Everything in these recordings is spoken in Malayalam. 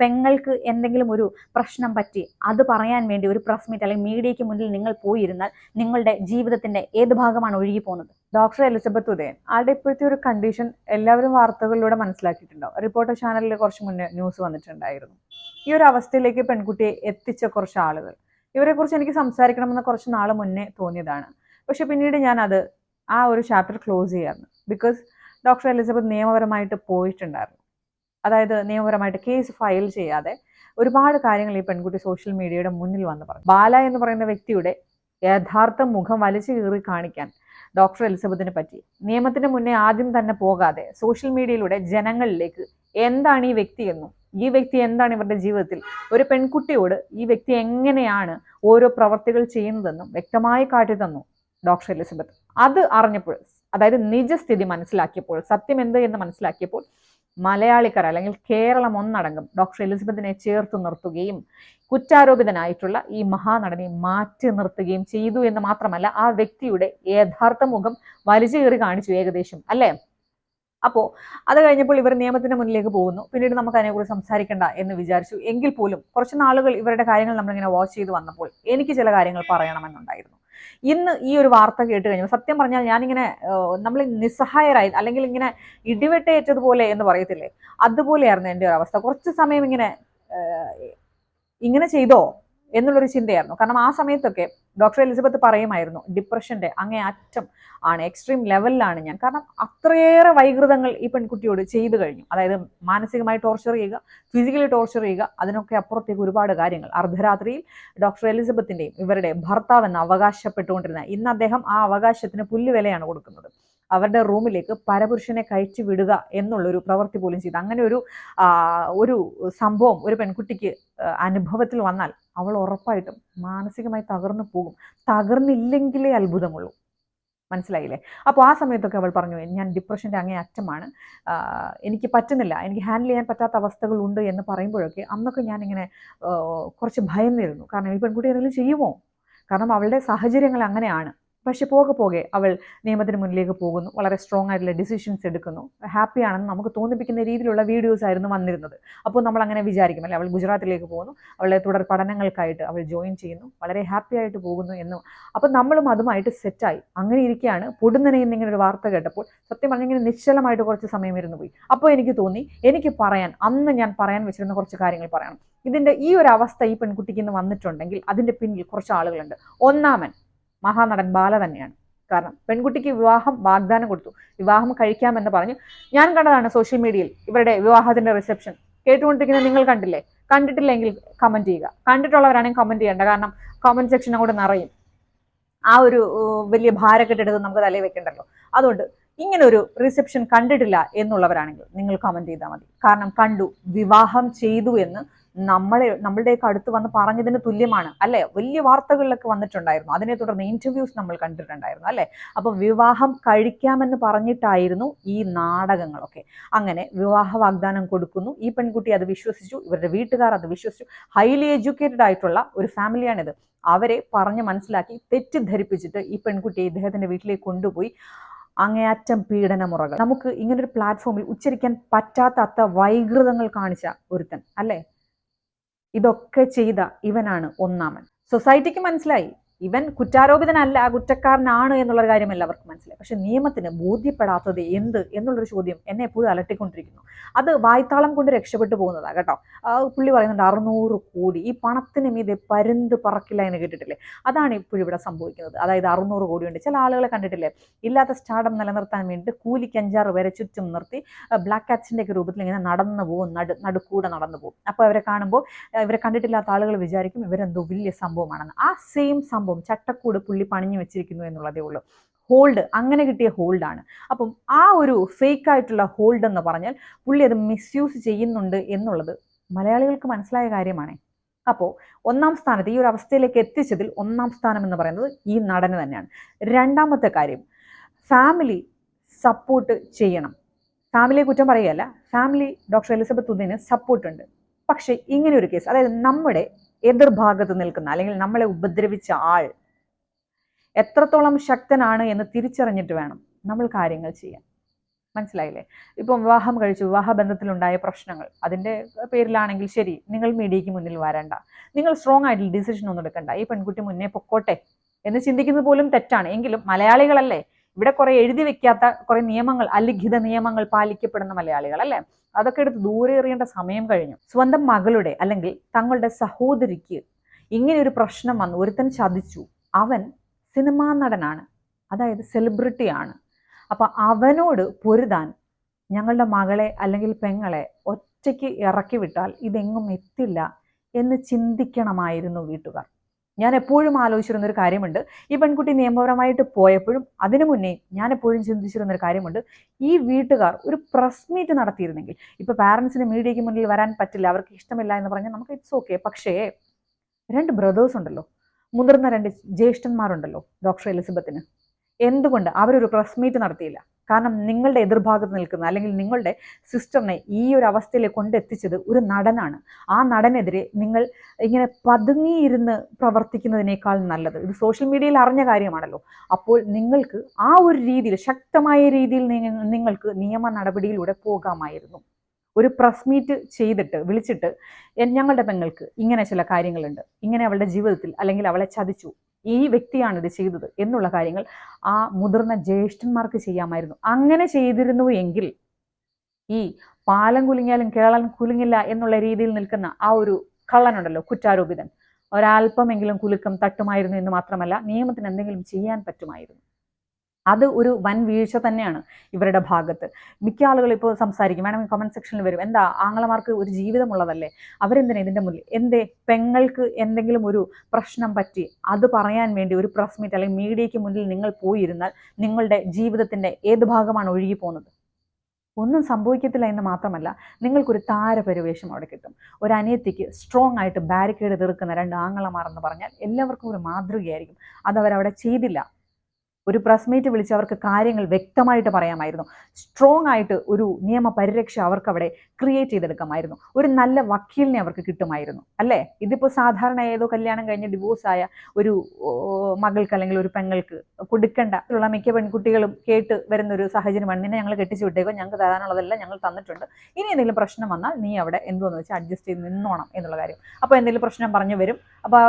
പെങ്ങൾക്ക് എന്തെങ്കിലും ഒരു പ്രശ്നം പറ്റി അത് പറയാൻ വേണ്ടി ഒരു പ്രസ് മീറ്റ് അല്ലെങ്കിൽ മീഡിയയ്ക്ക് മുന്നിൽ നിങ്ങൾ പോയിരുന്നാൽ നിങ്ങളുടെ ജീവിതത്തിന്റെ ഏത് ഭാഗമാണ് ഒഴുകി പോകുന്നത്? ഡോക്ടർ എലിസബത്ത് ഉദയൻ. ആളുടെ ഇപ്പോഴത്തെ ഒരു കണ്ടീഷൻ എല്ലാവരും വാർത്തകളിലൂടെ മനസ്സിലാക്കിയിട്ടുണ്ടാവും. റിപ്പോർട്ടർ ചാനലിൽ കുറച്ച് മുന്നേ ന്യൂസ് വന്നിട്ടുണ്ടായിരുന്നു. ഈ ഒരു അവസ്ഥയിലേക്ക് പെൺകുട്ടിയെ എത്തിച്ച കുറച്ച് ആളുകൾ. ഇവരെക്കുറിച്ച് എനിക്ക് സംസാരിക്കണമെന്ന് കുറച്ച് നാൾ മുന്നേ തോന്നിയതാണ്. പക്ഷെ പിന്നീട് ഞാൻ അത് ആ ഒരു ചാപ്റ്റർ ക്ലോസ് ചെയ്യാറുണ്ട്. ബിക്കോസ് ഡോക്ടർ എലിസബത്ത് നിയമപരമായിട്ട് പോയിട്ടുണ്ടായിരുന്നു. അതായത് നിയമപരമായിട്ട് കേസ് ഫയൽ ചെയ്യാതെ ഒരുപാട് കാര്യങ്ങൾ ഈ പെൺകുട്ടി സോഷ്യൽ മീഡിയയുടെ മുന്നിൽ വന്ന് പറഞ്ഞു. ബാല എന്ന് പറയുന്ന വ്യക്തിയുടെ യഥാർത്ഥ മുഖം വലിച്ചു കീറി കാണിക്കാൻ ഡോക്ടർ എലിസബത്തിനെ പറ്റി. നിയമത്തിന് മുന്നേ ആദ്യം തന്നെ പോകാതെ സോഷ്യൽ മീഡിയയിലൂടെ ജനങ്ങളിലേക്ക് എന്താണ് ഈ വ്യക്തി എന്നും ഈ വ്യക്തി എന്താണ് ഇവരുടെ ജീവിതത്തിൽ ഒരു പെൺകുട്ടിയോട് ഈ വ്യക്തി എങ്ങനെയാണ് ഓരോ പ്രവർത്തികൾ ചെയ്യുന്നതെന്നും വ്യക്തമായി കാട്ടി തന്നു ഡോക്ടർ എലിസബത്ത്. അത് അറിഞ്ഞപ്പോൾ അതായത് നിജസ്ഥിതി മനസ്സിലാക്കിയപ്പോൾ സത്യം എന്ത് എന്ന് മനസ്സിലാക്കിയപ്പോൾ മലയാളിക്കർ അല്ലെങ്കിൽ കേരളം ഒന്നടങ്കം ഡോക്ടർ എലിസബത്തിനെ ചേർത്ത് നിർത്തുകയും കുറ്റാരോപിതനായിട്ടുള്ള ഈ മഹാനടനെ മാറ്റി നിർത്തുകയും ചെയ്തു എന്ന് മാത്രമല്ല ആ വ്യക്തിയുടെ യഥാർത്ഥ മുഖം വലിച്ചു കയറി കാണിച്ചു ഏകദേശം അല്ലേ? അപ്പോൾ അത് കഴിഞ്ഞപ്പോൾ ഇവർ നിയമത്തിന്റെ മുന്നിലേക്ക് പോകുന്നു. പിന്നീട് നമുക്ക് അതിനെക്കുറിച്ച് സംസാരിക്കണ്ട എന്ന് വിചാരിച്ചു. എങ്കിൽ പോലും കുറച്ച് നാളുകൾ ഇവരുടെ കാര്യങ്ങൾ നമ്മളിങ്ങനെ വാച്ച് ചെയ്ത് വന്നപ്പോൾ എനിക്ക് ചില കാര്യങ്ങൾ പറയണമെന്നുണ്ടായിരുന്നു. ഇന്ന് ഈ ഒരു വാർത്ത കേട്ട് കഴിഞ്ഞു സത്യം പറഞ്ഞാൽ ഞാനിങ്ങനെ നമ്മൾ നിസ്സഹായരായി അല്ലെങ്കിൽ ഇങ്ങനെ ഇടിവെട്ടേറ്റതുപോലെ എന്ന് പറയത്തില്ലേ? അതുപോലെയായിരുന്നു എന്റെ ഒരു അവസ്ഥ. കുറച്ച് സമയം ഇങ്ങനെ ഇങ്ങനെ ചെയ്തോ? എന്നുള്ളൊരു ചിന്തയായിരുന്നു. കാരണം ആ സമയത്തൊക്കെ ഡോക്ടർ എലിസബത്ത് പറയുമായിരുന്നു ഡിപ്രഷന്റെ അങ്ങേ അറ്റം ആണ് എക്സ്ട്രീം ലെവലിലാണ് ഞാൻ. കാരണം അത്രയേറെ വൈകൃതങ്ങൾ ഈ പെൺകുട്ടിയോട് ചെയ്തു കഴിഞ്ഞു. അതായത് മാനസികമായി ടോർച്ചർ ചെയ്യുക ഫിസിക്കലി ടോർച്ചർ ചെയ്യുക അതിനൊക്കെ അപ്പുറത്തേക്ക് ഒരുപാട് കാര്യങ്ങൾ. അർദ്ധരാത്രിയിൽ ഡോക്ടർ എലിസബത്തിന്റെയും ഇവരുടെ ഭർത്താവെന്ന് അവകാശപ്പെട്ടുകൊണ്ടിരുന്ന ഇന്ന് അദ്ദേഹം ആ അവകാശത്തിന് പുല്ലുവിലയാണ് കൊടുക്കുന്നത്. അവരുടെ റൂമിലേക്ക് പരപുരുഷനെ കയറ്റി വിടുക എന്നുള്ളൊരു പ്രവൃത്തി പോലും ചെയ്ത്. അങ്ങനെ ഒരു ഒരു സംഭവം ഒരു പെൺകുട്ടിക്ക് അനുഭവത്തിൽ വന്നാൽ അവൾ ഉറപ്പായിട്ടും മാനസികമായി തകർന്നു പോകും. തകർന്നില്ലെങ്കിലേ അത്ഭുതമുള്ളൂ. മനസ്സിലായില്ലേ? അപ്പോൾ ആ സമയത്തൊക്കെ അവൾ പറഞ്ഞു ഞാൻ ഡിപ്രഷന്റെ അങ്ങേ അറ്റമാണ്. എനിക്ക് പറ്റുന്നില്ല. എനിക്ക് ഹാൻഡിൽ ചെയ്യാൻ പറ്റാത്ത അവസ്ഥകളുണ്ട് എന്ന് പറയുമ്പോഴൊക്കെ അന്നൊക്കെ ഞാനിങ്ങനെ കുറച്ച് ഭയന്നിരുന്നു. കാരണം ഈ പെൺകുട്ടി എന്തെങ്കിലും ചെയ്യുമോ? കാരണം അവളുടെ സാഹചര്യങ്ങൾ അങ്ങനെയാണ്. പക്ഷെ പോകെ പോകെ അവൾ നിയമത്തിന് മുന്നിലേക്ക് പോകുന്നു. വളരെ സ്ട്രോങ് ആയിട്ടുള്ള ഡിസിഷൻസ് എടുക്കുന്നു. ഹാപ്പി ആണെന്ന് നമുക്ക് തോന്നിപ്പിക്കുന്ന രീതിയിലുള്ള വീഡിയോസ് ആയിരുന്നു വന്നിരുന്നത്. അപ്പോൾ നമ്മൾ അങ്ങനെ വിചാരിക്കും അല്ലെ? അവൾ ഗുജറാത്തിലേക്ക് പോകുന്നു. അവളെ തുടർ പഠനങ്ങൾക്കായിട്ട് അവൾ ജോയിൻ ചെയ്യുന്നു. വളരെ ഹാപ്പി ആയിട്ട് പോകുന്നു എന്നും. അപ്പോൾ നമ്മളും അതുമായിട്ട് സെറ്റായി അങ്ങനെ ഇരിക്കുകയാണ് പൊടുന്നനെ എന്നിങ്ങനെ ഒരു വാർത്ത കേട്ടപ്പോൾ സത്യം പറഞ്ഞിങ്ങനെ നിശ്ചലമായിട്ട് കുറച്ച് സമയം ഇരുന്നു പോയി. അപ്പോൾ എനിക്ക് തോന്നി എനിക്ക് പറയാൻ അന്ന് ഞാൻ പറയാൻ വെച്ചിരുന്ന കുറച്ച് കാര്യങ്ങൾ പറയണം. ഇതിന്റെ ഈ ഒരു അവസ്ഥ ഈ പെൺകുട്ടിക്ക് ഇന്ന് വന്നിട്ടുണ്ടെങ്കിൽ അതിന്റെ പിന്നിൽ കുറച്ച് ആളുകളുണ്ട്. ഒന്നാമൻ. മഹാനടൻ ബാല തന്നെയാണ്. കാരണം പെൺകുട്ടിക്ക് വിവാഹം വാഗ്ദാനം കൊടുത്തു. വിവാഹം കഴിക്കാമെന്ന് പറഞ്ഞു. ഞാൻ കണ്ടതാണ് സോഷ്യൽ മീഡിയയിൽ ഇവരുടെ വിവാഹത്തിന്റെ റിസപ്ഷൻ കേട്ടുകൊണ്ടിരിക്കുന്ന നിങ്ങൾ കണ്ടില്ലേ? കണ്ടിട്ടില്ലെങ്കിൽ കമന്റ് ചെയ്യുക. കണ്ടിട്ടുള്ളവരാണെങ്കിൽ കമന്റ് ചെയ്യേണ്ട. കാരണം കമന്റ് സെക്ഷൻ അങ്ങോട്ട് നിറയും. ആ ഒരു വലിയ ഭാരക്കെട്ടെടുത്ത് നമുക്ക് തലയിൽ വെക്കണ്ടല്ലോ. അതുകൊണ്ട് ഇങ്ങനെ ഒരു റിസപ്ഷൻ കണ്ടിട്ടില്ല എന്നുള്ളവരാണെങ്കിൽ നിങ്ങൾ കമന്റ് ചെയ്താൽ മതി. കാരണം കണ്ടു വിവാഹം ചെയ്തു എന്ന് നമ്മളെ നമ്മളുടെയൊക്കെ അടുത്ത് വന്ന് പറഞ്ഞതിന് തുല്യമാണ്. അല്ലെ? വലിയ വാർത്തകളിലൊക്കെ വന്നിട്ടുണ്ടായിരുന്നു. അതിനെ തുടർന്ന് ഇന്റർവ്യൂസ് നമ്മൾ കണ്ടിട്ടുണ്ടായിരുന്നു. അല്ലെ? അപ്പൊ വിവാഹം കഴിക്കാമെന്ന് പറഞ്ഞിട്ടായിരുന്നു ഈ നാടകങ്ങളൊക്കെ അങ്ങനെ വിവാഹ വാഗ്ദാനം കൊടുക്കുന്നു. ഈ പെൺകുട്ടി അത് വിശ്വസിച്ചു. ഇവരുടെ വീട്ടുകാർ അത് വിശ്വസിച്ചു. ഹൈലി എഡ്യൂക്കേറ്റഡ് ആയിട്ടുള്ള ഒരു ഫാമിലിയാണിത്. അവരെ പറഞ്ഞ് മനസ്സിലാക്കി തെറ്റിദ്ധരിപ്പിച്ചിട്ട് ഈ പെൺകുട്ടിയെ ഇദ്ദേഹത്തിന്റെ വീട്ടിലേക്ക് കൊണ്ടുപോയി അങ്ങേയറ്റം പീഡനമുറകൾ. നമുക്ക് ഇങ്ങനൊരു പ്ലാറ്റ്ഫോമിൽ ഉച്ചരിക്കാൻ പറ്റാത്ത അത്ര വൈകൃതങ്ങൾ കാണിച്ച ഒരുത്തൻ. അല്ലേ? ഇതൊക്കെ ചെയ്ത ഇവനാണ് ഒന്നാമൻ. സൊസൈറ്റിക്ക് മനസ്സിലായി. ഇവൻ കുറ്റാരോപിതനല്ല കുറ്റക്കാരനാണ് എന്നുള്ളൊരു കാര്യം എല്ലാവർക്കും മനസ്സിലായി പക്ഷെ നിയമത്തിന് ബോധ്യപ്പെടാത്തത് എന്ത് എന്നുള്ളൊരു ചോദ്യം എന്നെ എപ്പോഴും അലട്ടിക്കൊണ്ടിരിക്കുന്നു. അത് വായ്ത്താളം കൊണ്ട് രക്ഷപ്പെട്ടു പോകുന്നതാണ് കേട്ടോ. പുള്ളി പറയുന്നുണ്ട് അറുന്നൂറ് കോടി. ഈ പണത്തിന് മീതെ പരുന്ത് പറക്കില്ല എന്ന് കേട്ടിട്ടില്ലേ? അതാണ് ഇപ്പോഴും ഇവിടെ സംഭവിക്കുന്നത്. അതായത് അറുന്നൂറ് കോടി ഉണ്ട്. ചില ആളുകളെ കണ്ടിട്ടില്ലേ? ഇല്ലാത്ത സ്റ്റാർഡം നിലനിർത്താൻ വേണ്ടി കൂലിക്ക് അഞ്ചാറ് വരെ ചുറ്റും നിർത്തി ബ്ലാക്ക് കാറ്റ്സിന്റെ ഒക്കെ രൂപത്തിൽ ഇങ്ങനെ നടന്നു പോകും. നടു നടുക്കൂടെ നടന്നു പോകും. അപ്പോൾ അവരെ കാണുമ്പോൾ ഇവരെ കണ്ടിട്ടില്ലാത്ത ആളുകൾ വിചാരിക്കും ഇവരെന്തോ വലിയ സംഭവമാണെന്ന്. ആ സെയിം സംഭവം ചട്ടക്കൂട് പുള്ളി പണിഞ്ഞു വെച്ചിരിക്കുന്നു എന്നുള്ളതേ ഉള്ളൂ. ഹോൾഡ് അങ്ങനെ കിട്ടിയ ഹോൾഡാണ് അപ്പം ആ ഒരു ഫേക്ക് ആയിട്ടുള്ള ഹോൾഡ് എന്ന് പറഞ്ഞാൽ പുള്ളി അത് മിസ്യൂസ് ചെയ്യുന്നുണ്ട് എന്നുള്ളത് മലയാളികൾക്ക് മനസ്സിലായ കാര്യമാണ്. അപ്പോൾ ഒന്നാം സ്ഥാനത്ത് ഈ ഒരു അവസ്ഥയിലേക്ക് എത്തിച്ചതിൽ ഒന്നാം സ്ഥാനം എന്ന് പറയുന്നത് ഈ നടന് തന്നെയാണ്. രണ്ടാമത്തെ കാര്യം ഫാമിലി സപ്പോർട്ട് ചെയ്യണം. ഫാമിലിയെ കുറ്റം പറയുകയല്ല ഫാമിലി ഡോക്ടർ എലിസബത്ത് ഉദ്ദീന് സപ്പോർട്ട് ഉണ്ട്. പക്ഷേ ഇങ്ങനെ ഒരു കേസ് അതായത് നമ്മുടെ എതിർഭാഗത്ത് നിൽക്കുന്ന അല്ലെങ്കിൽ നമ്മളെ ഉപദ്രവിച്ച ആൾ എത്രത്തോളം ശക്തനാണ് എന്ന് തിരിച്ചറിഞ്ഞിട്ട് വേണം നമ്മൾ കാര്യങ്ങൾ ചെയ്യാൻ. മനസ്സിലായില്ലേ? ഇപ്പം വിവാഹം കഴിച്ചു വിവാഹ ബന്ധത്തിലുണ്ടായ പ്രശ്നങ്ങൾ അതിന്റെ പേരിലാണെങ്കിൽ ശരി നിങ്ങൾ മീഡിയയ്ക്ക് മുന്നിൽ വരണ്ട. നിങ്ങൾ സ്ട്രോങ് ആയിട്ടുള്ള ഡിസിഷൻ ഒന്നും എടുക്കണ്ട. ഈ പെൺകുട്ടി മുന്നേ പൊക്കോട്ടെ എന്ന് ചിന്തിക്കുന്നത് പോലും തെറ്റാണ്. എങ്കിലും മലയാളികളല്ലേ ഇവിടെ കുറെ എഴുതി വെക്കാത്ത കുറെ നിയമങ്ങൾ അലിഖിത നിയമങ്ങൾ പാലിക്കപ്പെടുന്ന മലയാളികൾ അല്ലേ? അതൊക്കെ എടുത്ത് ദൂരെ എറിയേണ്ട സമയം കഴിഞ്ഞു. സ്വന്തം മകളുടെ അല്ലെങ്കിൽ തങ്ങളുടെ സഹോദരിക്ക് ഇങ്ങനെ ഒരു പ്രശ്നം വന്നു. ഒരുത്തൻ ചതിച്ചു. അവൻ സിനിമാ നടനാണ്. അതായത് സെലിബ്രിറ്റിയാണ് അപ്പൊ അവനോട് പൊരുതാൻ ഞങ്ങളുടെ മകളെ അല്ലെങ്കിൽ പെങ്ങളെ ഒറ്റയ്ക്ക് ഇറക്കി വിട്ടാൽ ഇതെങ്ങും എത്തില്ല എന്ന് ചിന്തിക്കണമായിരുന്നു വീട്ടുകാർ. ഞാൻ എപ്പോഴും ആലോചിച്ചിരുന്നൊരു കാര്യമുണ്ട്. ഈ പെൺകുട്ടി നിയമപരമായിട്ട് പോയപ്പോഴും അതിനു മുന്നേ ഞാൻ എപ്പോഴും ചിന്തിച്ചിരുന്നൊരു കാര്യമുണ്ട്. ഈ വീട്ടുകാർ ഒരു പ്രസ് മീറ്റ് നടത്തിയിരുന്നെങ്കിൽ ഇപ്പൊ പാരൻസിന് മീഡിയയ്ക്ക് മുന്നിൽ വരാൻ പറ്റില്ല അവർക്ക് ഇഷ്ടമില്ല എന്ന് പറഞ്ഞാൽ നമുക്ക് ഇറ്റ്സ് ഓക്കെ പക്ഷേ രണ്ട് ബ്രദേഴ്സ് ഉണ്ടല്ലോ. മുതിർന്ന രണ്ട് ജ്യേഷ്ഠന്മാരുണ്ടല്ലോ ഡോക്ടർ എലിസബത്തിന്. എന്തുകൊണ്ട് അവരൊരു പ്രസ് മീറ്റ് നടത്തിയില്ല? കാരണം നിങ്ങളുടെ എതിർഭാഗത്ത് നിൽക്കുന്ന അല്ലെങ്കിൽ നിങ്ങളുടെ സിസ്റ്ററിനെ ഈ ഒരു അവസ്ഥയിലേക്ക് കൊണ്ടെത്തിച്ചത് ഒരു നടനാണ്. ആ നടനെതിരെ നിങ്ങൾ ഇങ്ങനെ പതുങ്ങിയിരുന്ന് പ്രവർത്തിക്കുന്നതിനേക്കാൾ നല്ലത്. ഇത് സോഷ്യൽ മീഡിയയിൽ അറിഞ്ഞ കാര്യമാണല്ലോ. അപ്പോൾ നിങ്ങൾക്ക് ആ ഒരു രീതിയിൽ ശക്തമായ രീതിയിൽ നിങ്ങൾക്ക് നിയമ നടപടിയിലൂടെ പോകാമായിരുന്നു. ഒരു പ്രസ് മീറ്റ് ചെയ്തിട്ട് വിളിച്ചിട്ട് ഞങ്ങളുടെ പെങ്ങൾക്ക് ഇങ്ങനെ ചില കാര്യങ്ങളുണ്ട്. ഇങ്ങനെ അവളുടെ ജീവിതത്തിൽ അല്ലെങ്കിൽ അവളെ ചതിച്ചു. ഈ വ്യക്തിയാണ് ഇത് ചെയ്തത് എന്നുള്ള കാര്യങ്ങൾ ആ മുതിർന്ന ജ്യേഷ്ഠന്മാർക്ക് ചെയ്യാമായിരുന്നു. അങ്ങനെ ചെയ്തിരുന്നു എങ്കിൽ ഈ പാലം കുലുങ്ങിയാലും കേളൻ കുലുങ്ങില്ല എന്നുള്ള രീതിയിൽ നിൽക്കുന്ന ആ ഒരു കള്ളനുണ്ടല്ലോ കുറ്റാരോപിതൻ. ഒരല്പമെങ്കിലും കുലുക്കം തട്ടുമായിരുന്നു എന്ന് മാത്രമല്ല നിയമത്തിന് എന്തെങ്കിലും ചെയ്യാൻ പറ്റുമായിരുന്നു. അത് ഒരു വൻ വീഴ്ച തന്നെയാണ് ഇവരുടെ ഭാഗത്ത്. മിക്ക ആളുകൾ ഇപ്പോൾ സംസാരിക്കും വേണമെങ്കിൽ കമന്റ് സെക്ഷനിൽ വരും. എന്താ ആങ്ങളമാർക്ക് ഒരു ജീവിതമുള്ളതല്ലേ? അവരെന്തിനാ ഇതിന്റെ മുന്നിൽ? എന്തേ പെങ്ങൾക്ക് എന്തെങ്കിലും ഒരു പ്രശ്നം പറ്റി? അത് പറയാൻ വേണ്ടി ഒരു പ്രസ് മീറ്റ് അല്ലെങ്കിൽ മീഡിയയ്ക്ക് മുന്നിൽ നിങ്ങൾ പോയിരുന്നാൽ നിങ്ങളുടെ ജീവിതത്തിന്റെ ഏത് ഭാഗമാണ് ഒഴുകി പോകുന്നത്? ഒന്നും സംഭവിക്കത്തില്ല എന്ന് മാത്രമല്ല നിങ്ങൾക്കൊരു താരപരിവേഷം അവിടെ കിട്ടും. ഒരു അനിയത്തിക്ക് സ്ട്രോങ് ആയിട്ട് ബാരിക്കേഡ് തീർക്കുന്ന രണ്ട് ആങ്ങളമാർ എന്ന് പറഞ്ഞാൽ എല്ലാവർക്കും ഒരു മാതൃകയായിരിക്കും. അതവരവിടെ ചെയ്തില്ല. ഒരു പ്രസ് മീറ്റ് വിളിച്ച് അവർക്ക് കാര്യങ്ങൾ വ്യക്തമായിട്ട് പറയാമായിരുന്നു. സ്ട്രോങ് ആയിട്ട് ഒരു നിയമ പരിരക്ഷ അവർക്ക് അവിടെ ക്രിയേറ്റ് ചെയ്തെടുക്കാമായിരുന്നു. ഒരു നല്ല വക്കീലിനെ അവർക്ക് കിട്ടുമായിരുന്നു. അല്ലേ? ഇതിപ്പോൾ സാധാരണ ഏതോ കല്യാണം കഴിഞ്ഞ് ഡിവോഴ്സായ ഒരു മകൾക്ക് അല്ലെങ്കിൽ ഒരു പെങ്ങൾക്ക് കൊടുക്കേണ്ട. ഉള്ള മിക്ക പെൺകുട്ടികളും കേട്ട് വരുന്ന ഒരു സാഹചര്യമാണ്. നിന്നെ ഞങ്ങൾ കെട്ടിച്ചു വിട്ടേക്കോ? ഞങ്ങൾക്ക് തരാനുള്ളതെല്ലാം ഞങ്ങൾ തന്നിട്ടുണ്ട്. ഇനി എന്തെങ്കിലും പ്രശ്നം വന്നാൽ നീ അവിടെ എന്തോന്ന് വെച്ചാൽ അഡ്ജസ്റ്റ് ചെയ്ത് നിന്നോണം എന്നുള്ള കാര്യം. അപ്പോൾ എന്തെങ്കിലും പ്രശ്നം പറഞ്ഞു വരും. അപ്പോൾ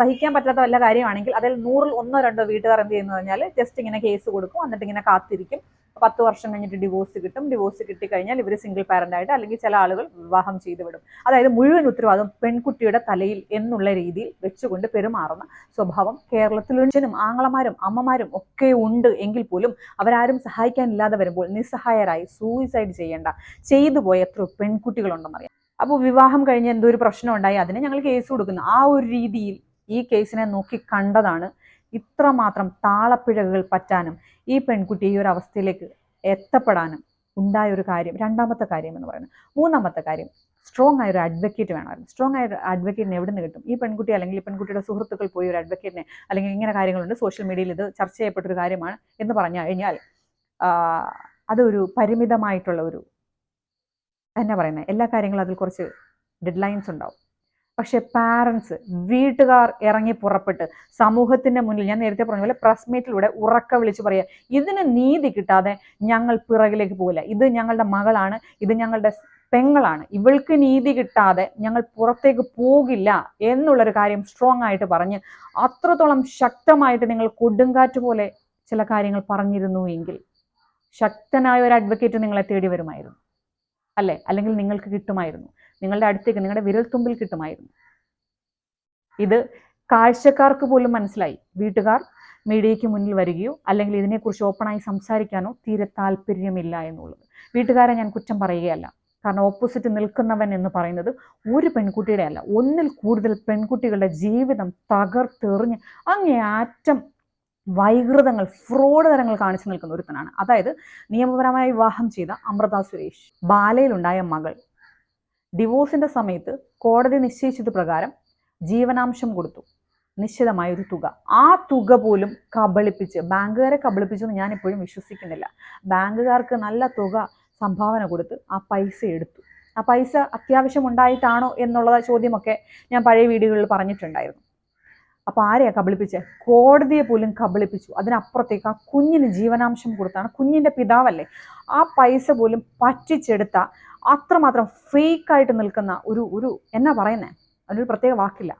സഹിക്കാൻ പറ്റാത്ത വല്ല കാര്യമാണെങ്കിൽ അതിൽ നൂറിൽ ഒന്നോ രണ്ടോ വീട്ടുകാർ എന്ത് ചെയ്യുന്നു? പറഞ്ഞാൽ ജസ്റ്റ് ഇങ്ങനെ കേസ് കൊടുക്കും. എന്നിട്ട് ഇങ്ങനെ കാത്തിരിക്കും. പത്ത് വർഷം കഴിഞ്ഞിട്ട് ഡിവോഴ്സ് കിട്ടും. ഡിവോഴ്സ് കിട്ടിക്കഴിഞ്ഞാൽ ഇവർ സിംഗിൾ പാരന്റ് ആയിട്ട് അല്ലെങ്കിൽ ചില ആളുകൾ വിവാഹം ചെയ്തു വിടും. അതായത് മുഴുവൻ ഉത്തരവാദിത്വം പെൺകുട്ടിയുടെ തലയിൽ എന്നുള്ള രീതിയിൽ വെച്ചുകൊണ്ട് പെരുമാറുന്ന സ്വഭാവം കേരളത്തിലും ആങ്ങളമാരും അമ്മമാരും ഒക്കെ ഉണ്ട് എങ്കിൽ പോലും അവരാരും സഹായിക്കാനില്ലാതെ വരുമ്പോൾ നിസ്സഹായരായി സൂയിസൈഡ് ചെയ്യേണ്ട ചെയ്തു പോയ എത്ര പെൺകുട്ടികളുണ്ടെന്നറിയാം അപ്പോൾ വിവാഹം കഴിഞ്ഞ് എന്തോ ഒരു പ്രശ്നം ഉണ്ടായി അതിന് ഞങ്ങൾ കേസ് കൊടുക്കുന്നു. ആ ഒരു രീതിയിൽ ഈ കേസിനെ നോക്കി കണ്ടതാണ് ഇത്രമാത്രം താളപ്പിഴകൾ പറ്റാനും ഈ പെൺകുട്ടി ഈ ഒരു അവസ്ഥയിലേക്ക് എത്തപ്പെടാനും ഉണ്ടായ ഒരു കാര്യം രണ്ടാമത്തെ കാര്യം എന്ന് പറയുന്നത്. മൂന്നാമത്തെ കാര്യം സ്ട്രോങ് ആയ ഒരു അഡ്വക്കേറ്റ് വേണമായിരുന്നു. സ്ട്രോങ് ആയ ഒരു അഡ്വക്കേറ്റിനെ എവിടെ നിന്ന് കിട്ടും? ഈ പെൺകുട്ടി അല്ലെങ്കിൽ ഈ പെൺകുട്ടിയുടെ സുഹൃത്തുക്കൾ പോയി ഒരു അഡ്വക്കേറ്റിനെ അല്ലെങ്കിൽ ഇങ്ങനെ കാര്യങ്ങളുണ്ട് സോഷ്യൽ മീഡിയയിൽ ഇത് ചർച്ച ചെയ്യപ്പെട്ടൊരു കാര്യമാണ് എന്ന് പറഞ്ഞു കഴിഞ്ഞാൽ അതൊരു പരിമിതമായിട്ടുള്ള ഒരു എന്നാ പറയുന്നത് എല്ലാ കാര്യങ്ങളും അതിൽ കുറച്ച് ഡെഡ് ലൈൻസ് ഉണ്ടാവും. പക്ഷെ പാരൻസ് വീട്ടുകാർ ഇറങ്ങി പുറപ്പെട്ട് സമൂഹത്തിന്റെ മുന്നിൽ ഞാൻ നേരത്തെ പറഞ്ഞ പോലെ പ്രസ് മീറ്റിലൂടെ ഉറക്ക വിളിച്ച് പറയുക ഇതിന് നീതി കിട്ടാതെ ഞങ്ങൾ പിറകിലേക്ക് പോകില്ല. ഇത് ഞങ്ങളുടെ മകളാണ് ഇത് ഞങ്ങളുടെ പെങ്ങളാണ്. ഇവൾക്ക് നീതി കിട്ടാതെ ഞങ്ങൾ പുറത്തേക്ക് പോകില്ല എന്നുള്ളൊരു കാര്യം സ്ട്രോങ് ആയിട്ട് പറഞ്ഞ് അത്രത്തോളം ശക്തമായിട്ട് നിങ്ങൾ കൊടുങ്കാറ്റ് പോലെ ചില കാര്യങ്ങൾ പറഞ്ഞിരുന്നു എങ്കിൽ ശക്തനായ ഒരു അഡ്വക്കേറ്റ് നിങ്ങളെ തേടി വരുമായിരുന്നു. അല്ലേ? അല്ലെങ്കിൽ നിങ്ങൾക്ക് കിട്ടുമായിരുന്നു. നിങ്ങളുടെ അടുത്തേക്ക് നിങ്ങളുടെ വിരൽത്തുമ്പിൽ കിട്ടുമായിരുന്നു. ഇത് കാഴ്ചക്കാർക്ക് പോലും മനസ്സിലായി. വീട്ടുകാർ മീഡിയയ്ക്ക് മുന്നിൽ വരികയോ അല്ലെങ്കിൽ ഇതിനെക്കുറിച്ച് ഓപ്പണായി സംസാരിക്കാനോ തീരെ താല്പര്യമില്ല എന്നുള്ളത്. വീട്ടുകാരെ ഞാൻ കുറ്റം പറയുകയല്ല. കാരണം ഓപ്പോസിറ്റ് നിൽക്കുന്നവൻ എന്ന് പറയുന്നത് ഒരു പെൺകുട്ടിയുടെ അല്ല. ഒന്നിൽ കൂടുതൽ പെൺകുട്ടികളുടെ ജീവിതം തകർത്തെറിഞ്ഞ് അങ്ങേയറ്റം വൈകൃതങ്ങൾ ഫ്രോഡ് തരങ്ങൾ കാണിച്ചു നിൽക്കുന്ന ഒരുത്തനാണ്. അതായത് നിയമപരമായി വിവാഹം ചെയ്ത അമൃത സുരേഷ്. ബാലയിലുണ്ടായ മകൾ. ഡിവോഴ്സിന്റെ സമയത്ത് കോടതി നിശ്ചയിച്ചത് പ്രകാരം ജീവനാംശം കൊടുത്തു. നിശ്ചിതമായ ഒരു തുക. ആ തുക പോലും കബളിപ്പിച്ച് ബാങ്കുകാരെ കബളിപ്പിച്ചു എന്ന് ഞാൻ ഇപ്പോഴും വിശ്വസിക്കുന്നില്ല. ബാങ്കുകാർക്ക് നല്ല തുക സംഭാവന കൊടുത്ത് ആ പൈസ എടുത്തു. ആ പൈസ അത്യാവശ്യം ഉണ്ടായിട്ടാണോ എന്നുള്ള ചോദ്യമൊക്കെ ഞാൻ പഴയ വീഡിയോകളിൽ പറഞ്ഞിട്ടുണ്ടായിരുന്നു. അപ്പോൾ ആരെയാ കബളിപ്പിച്ചേ? കോടതിയെ പോലും കബളിപ്പിച്ചു. അതിനപ്പുറത്തേക്ക് ആ കുഞ്ഞിന് ജീവനാംശം കൊടുത്താണ്. കുഞ്ഞിന്റെ പിതാവല്ലേ? ആ പൈസ പോലും പറ്റിച്ചെടുത്ത അത്രമാത്രം ഫേക്കായിട്ട് നിൽക്കുന്ന ഒരു ഒരു എന്നാ പറയുന്നേ? അതിനൊരു പ്രത്യേക വാക്കില്ല.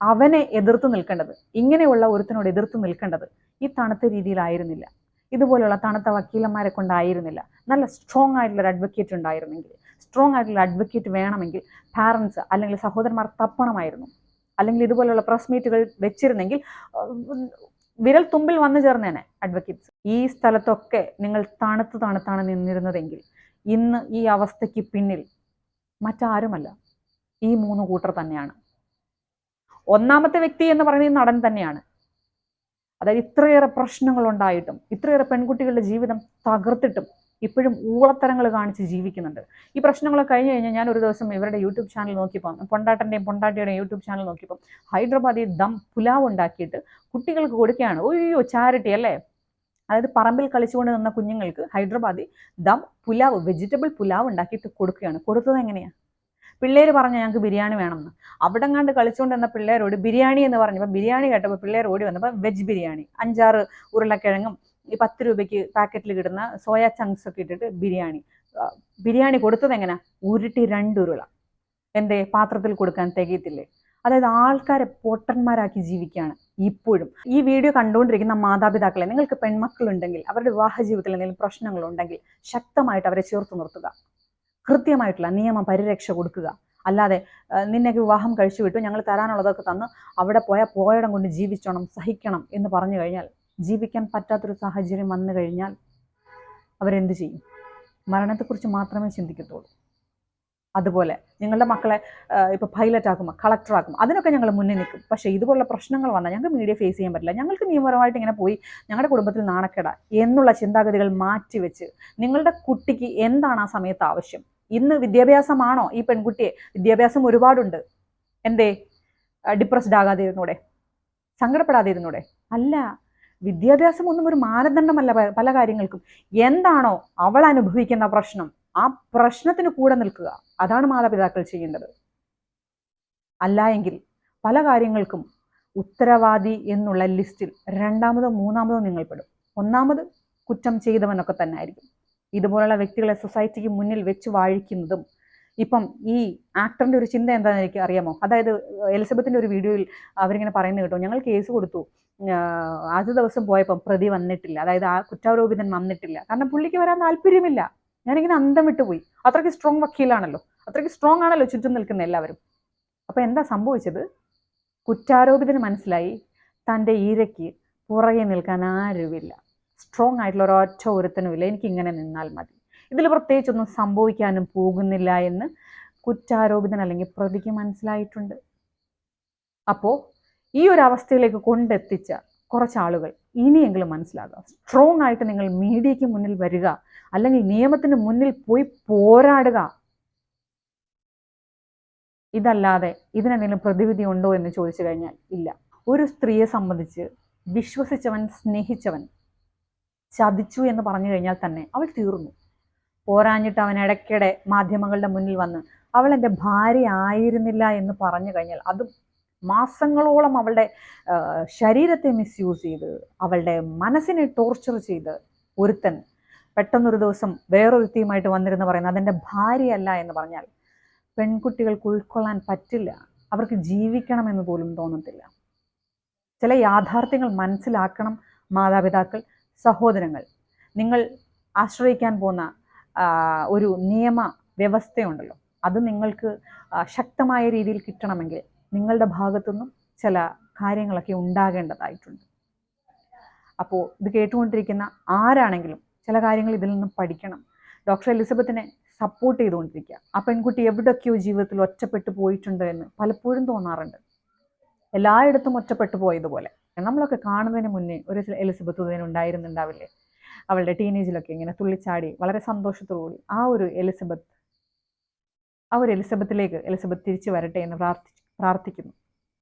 അവനെ എതിർത്ത് നിൽക്കേണ്ടത് ഇങ്ങനെയുള്ള ഒരുത്തിനോട് എതിർത്ത് നിൽക്കേണ്ടത് ഈ തണുത്ത രീതിയിലായിരുന്നില്ല. ഇതുപോലെയുള്ള തണുത്ത വക്കീലന്മാരെ കൊണ്ടായിരുന്നില്ല. നല്ല സ്ട്രോങ് ആയിട്ടുള്ള ഒരു അഡ്വക്കേറ്റ് ഉണ്ടായിരുന്നെങ്കിൽ സ്ട്രോങ് ആയിട്ടുള്ള അഡ്വക്കേറ്റ് വേണമെങ്കിൽ പാരൻസ് അല്ലെങ്കിൽ സഹോദരന്മാർ തപ്പണമായിരുന്നു. അല്ലെങ്കിൽ ഇതുപോലെയുള്ള പ്രസ് മീറ്റുകൾ വെച്ചിരുന്നെങ്കിൽ വിരൽ തുമ്പിൽ വന്നു ചേർന്നേനെ അഡ്വക്കേറ്റ്സ് ഈ സ്ഥലത്തൊക്കെ നിങ്ങൾ തണുത്ത് തണുത്താണ് നിന്നിരുന്നതെങ്കിൽ ഇന്ന് ഈ അവസ്ഥയ്ക്ക് പിന്നിൽ മറ്റാരുമല്ല. ഈ മൂന്ന് കൂട്ടർ തന്നെയാണ്. ഒന്നാമത്തെ വ്യക്തി എന്ന് പറയുന്നത് നടൻ തന്നെയാണ്. അതായത് ഇത്രയേറെ പ്രശ്നങ്ങൾ ഉണ്ടായിട്ടും ഇത്രയേറെ പെൺകുട്ടികളുടെ ജീവിതം തകർത്തിട്ടും ഇപ്പോഴും ഊളത്തരങ്ങൾ കാണിച്ച് ജീവിക്കുന്നുണ്ട്. ഈ പ്രശ്നങ്ങളൊക്കെ കഴിഞ്ഞ് കഴിഞ്ഞാൽ ഞാൻ ഒരു ദിവസം ഇവരുടെ യൂട്യൂബ് ചാനൽ നോക്കിയപ്പോൾ പൊണ്ടാട്ടന്റെയും പൊണ്ടാട്ടിയുടെയും യൂട്യൂബ് ചാനൽ നോക്കിയപ്പോൾ ഹൈദരാബാദിൽ ദം പുലാവ് ഉണ്ടാക്കിയിട്ട് കുട്ടികൾക്ക് കൊടുക്കുകയാണ്. ഒയ്യോ ചാരിറ്റി അല്ലേ? അതായത് പറമ്പിൽ കളിച്ചുകൊണ്ട് നിന്ന കുഞ്ഞുങ്ങൾക്ക് ഹൈദരാബാദിൽ ദം പുലാവ് വെജിറ്റബിൾ പുലാവ് ഉണ്ടാക്കിയിട്ട് കൊടുക്കുകയാണ്. കൊടുത്തത് എങ്ങനെയാണ് പിള്ളേർ പറഞ്ഞു ഞങ്ങൾക്ക് ബിരിയാണി വേണമെന്ന്. അവിടെ കണ്ട് കളിച്ചുകൊണ്ട് വന്ന പിള്ളേരോട് ബിരിയാണി എന്ന് പറഞ്ഞപ്പോൾ ബിരിയാണി കേട്ടപ്പോൾ പിള്ളേർ ഓടി വന്നപ്പോൾ വെജ് ബിരിയാണി അഞ്ചാറ് ഉരുളക്കിഴങ്ങും ഈ പത്ത് രൂപയ്ക്ക് പാക്കറ്റിൽ കിട്ടുന്ന സോയ ചങ്ക്സ് ഒക്കെ ഇട്ടിട്ട് ബിരിയാണി. ബിരിയാണി കൊടുത്തത് എങ്ങനെ ഉരുട്ടി രണ്ട് ഉരുള. എന്തേ? പാത്രത്തിൽ കൊടുക്കാൻ തികയത്തില്ലേ? അതായത് ആൾക്കാരെ പൊട്ടന്മാരാക്കി ജീവിക്കുകയാണ്. ഇപ്പോഴും. ഈ വീഡിയോ കണ്ടുകൊണ്ടിരിക്കുന്ന മാതാപിതാക്കളെ നിങ്ങൾക്ക് പെൺമക്കളുണ്ടെങ്കിൽ അവരുടെ വിവാഹ ജീവിതത്തിൽ എന്തെങ്കിലും പ്രശ്നങ്ങളുണ്ടെങ്കിൽ ശക്തമായിട്ട് അവരെ ചേർത്ത് നിർത്തുക. കൃത്യമായിട്ടുള്ള നിയമ പരിരക്ഷ കൊടുക്കുക. അല്ലാതെ നിന്നെയൊക്കെ വിവാഹം കഴിച്ചു വിട്ടു ഞങ്ങൾ തരാനുള്ളതൊക്കെ തന്ന് അവിടെ പോയാൽ പോയടം കൊണ്ട് ജീവിച്ചോണം സഹിക്കണം എന്ന് പറഞ്ഞു കഴിഞ്ഞാൽ ജീവിക്കാൻ പറ്റാത്തൊരു സാഹചര്യം വന്നു കഴിഞ്ഞാൽ അവരെന്ത് ചെയ്യും? മരണത്തെക്കുറിച്ച് മാത്രമേ ചിന്തിക്കത്തുള്ളൂ. അതുപോലെ ഞങ്ങളുടെ മക്കളെ ഇപ്പോൾ പൈലറ്റ് ആക്കും കളക്ടർ ആക്കും അതിനൊക്കെ ഞങ്ങൾ മുന്നിൽ നിൽക്കും. പക്ഷേ ഇതുപോലുള്ള പ്രശ്നങ്ങൾ വന്നാൽ ഞങ്ങൾക്ക് മീഡിയ ഫേസ് ചെയ്യാൻ പറ്റില്ല. ഞങ്ങൾക്ക് നിയമപരമായിട്ട് ഇങ്ങനെ പോയി ഞങ്ങളുടെ കുടുംബത്തിൽ നാണക്കേട എന്നുള്ള ചിന്താഗതികൾ മാറ്റിവെച്ച് നിങ്ങളുടെ കുട്ടിക്ക് എന്താണ് ആ സമയത്ത് ആവശ്യം? ഇന്ന് വിദ്യാഭ്യാസമാണോ ഈ പെൺകുട്ടിയെ? വിദ്യാഭ്യാസം ഒരുപാടുണ്ട്. എന്തേ? ഡിപ്രസ്ഡ് ആകാതെ ഇരുന്നൂടെ? സങ്കടപ്പെടാതെ ഇരുന്നൂടെ? അല്ല. വിദ്യാഭ്യാസം ഒന്നും ഒരു മാനദണ്ഡമല്ല പല കാര്യങ്ങൾക്കും. എന്താണോ അവൾ അനുഭവിക്കുന്ന പ്രശ്നം. ആ പ്രശ്നത്തിന് കൂടെ നിൽക്കുക. അതാണ് മാതാപിതാക്കൾ ചെയ്യേണ്ടത്. അല്ല എങ്കിൽ പല കാര്യങ്ങൾക്കും ഉത്തരവാദി എന്നുള്ള ലിസ്റ്റിൽ രണ്ടാമതോ മൂന്നാമതോ നിങ്ങൾ പെടും ഒന്നാമത് കുറ്റം ചെയ്തവനൊക്കെ തന്നെ ആയിരിക്കും ഇതുപോലുള്ള വ്യക്തികളെ സൊസൈറ്റിക്ക് മുന്നിൽ വെച്ച് വാഴിക്കുന്നതും ഇപ്പം ഈ ആക്ടറിന്റെ ഒരു ചിന്ത എന്താണെന്ന് എനിക്ക് അറിയാമോ? അതായത് എലിസബത്തിന്റെ ഒരു വീഡിയോയിൽ അവരിങ്ങനെ പറയുന്നത് കേട്ടോ ഞങ്ങൾ കേസ് കൊടുത്തു. ആദ്യ ദിവസം പോയപ്പം പ്രതി വന്നിട്ടില്ല. അതായത് ആ കുറ്റാരോപിതൻ വന്നിട്ടില്ല. കാരണം പുള്ളിക്ക് വരാൻ താല്പര്യമില്ല. ഞാനിങ്ങനെ അന്തം വിട്ടുപോയി അത്രയ്ക്ക് സ്ട്രോങ് വക്കീലാണല്ലോ. അത്രയ്ക്ക് സ്ട്രോങ് ആണല്ലോ ചുറ്റും നിൽക്കുന്ന എല്ലാവരും. അപ്പോൾ എന്താ സംഭവിച്ചത്? കുറ്റാരോപിതന് മനസ്സിലായി തന്റെ ഈരയ്ക്ക് പുറകെ നിൽക്കാൻ ആരുമില്ല. സ്ട്രോങ് ആയിട്ടുള്ള ഒരൊറ്റ എനിക്ക് ഇങ്ങനെ നിന്നാൽ മതി. ഇതിൽ പ്രത്യേകിച്ചൊന്നും സംഭവിക്കാനും പോകുന്നില്ല എന്ന് കുറ്റാരോപിതൻ അല്ലെങ്കിൽ പ്രതിക്ക് മനസ്സിലായിട്ടുണ്ട്. അപ്പോൾ ഈ ഒരു അവസ്ഥയിലേക്ക് കൊണ്ടെത്തിച്ച കുറച്ചാളുകൾ. ഇനിയെങ്കിലും മനസ്സിലാകുക സ്ട്രോങ് ആയിട്ട് നിങ്ങൾ മീഡിയയ്ക്ക് മുന്നിൽ വരിക. അല്ലെങ്കിൽ നിയമത്തിന് മുന്നിൽ പോയി പോരാടുക. ഇതല്ലാതെ ഇതിനെന്തെങ്കിലും പ്രതിവിധി ഉണ്ടോ എന്ന് ചോദിച്ചു കഴിഞ്ഞാൽ ഇല്ല. ഒരു സ്ത്രീയെ സംബന്ധിച്ച് വിശ്വസിച്ചവൻ സ്നേഹിച്ചവൻ ചതിച്ചു എന്ന് പറഞ്ഞു കഴിഞ്ഞാൽ തന്നെ അവൾ തീർന്നു. പോരാഞ്ഞിട്ട് അവൻ ഇടയ്ക്കിടെ മാധ്യമങ്ങളുടെ മുന്നിൽ വന്ന് അവൾ എന്റെ ഭാര്യ ആയിരുന്നില്ല എന്ന് പറഞ്ഞു കഴിഞ്ഞാൽ അതും മാസങ്ങളോളം അവളുടെ ശരീരത്തെ മിസ്യൂസ് ചെയ്ത് അവളുടെ മനസ്സിനെ ടോർച്ചർ ചെയ്ത് ഒരുത്തൻ പെട്ടെന്നൊരു ദിവസം വേറൊരുത്തിയുമായിട്ട് വന്നിരുന്ന് പറയുന്നത് അതെന്റെ ഭാര്യയല്ല എന്ന് പറഞ്ഞാൽ പെൺകുട്ടികൾക്ക് ഉൾക്കൊള്ളാൻ പറ്റില്ല. അവർക്ക് ജീവിക്കണമെന്ന് പോലും തോന്നത്തില്ല. ചില യാഥാർത്ഥ്യങ്ങൾ മനസ്സിലാക്കണം മാതാപിതാക്കൾ സഹോദരങ്ങൾ. നിങ്ങൾ ആശ്രയിക്കാൻ പോകുന്ന ഒരു നിയമ വ്യവസ്ഥയുണ്ടല്ലോ അത് നിങ്ങൾക്ക് ശക്തമായ രീതിയിൽ കിട്ടണമെങ്കിൽ നിങ്ങളുടെ ഭാഗത്തുനിന്നും ചില കാര്യങ്ങളൊക്കെ ഉണ്ടാകേണ്ടതായിട്ടുണ്ട്. അപ്പോൾ ഇത് കേട്ടുകൊണ്ടിരിക്കുന്ന ആരാണെങ്കിലും ചില കാര്യങ്ങൾ ഇതിൽ നിന്നും പഠിക്കണം. ഡോക്ടർ എലിസബത്തിനെ സപ്പോർട്ട് ചെയ്തുകൊണ്ടിരിക്കുക. ആ പെൺകുട്ടി എവിടെയൊക്കെയോ ജീവിതത്തിൽ ഒറ്റപ്പെട്ടു പോയിട്ടുണ്ട് എന്ന് പലപ്പോഴും തോന്നാറുണ്ട്. എല്ലായിടത്തും ഒറ്റപ്പെട്ടു പോയതുപോലെ. നമ്മളൊക്കെ കാണുന്നതിന് മുന്നേ ഒരു എലിസബത്ത് ഉദയൻ ഉണ്ടായിരുന്നുണ്ടാവില്ലേ? അവളുടെ ടീനേജിലൊക്കെ ഇങ്ങനെ തുള്ളിച്ചാടി വളരെ സന്തോഷത്തോടുകൂടി ആ ഒരു എലിസബത്ത് ആ ഒരു എലിസബത്തിലേക്ക് എലിസബത്ത് തിരിച്ചു വരട്ടെ എന്ന് പ്രാർത്ഥി പ്രാർത്ഥിക്കുന്നു.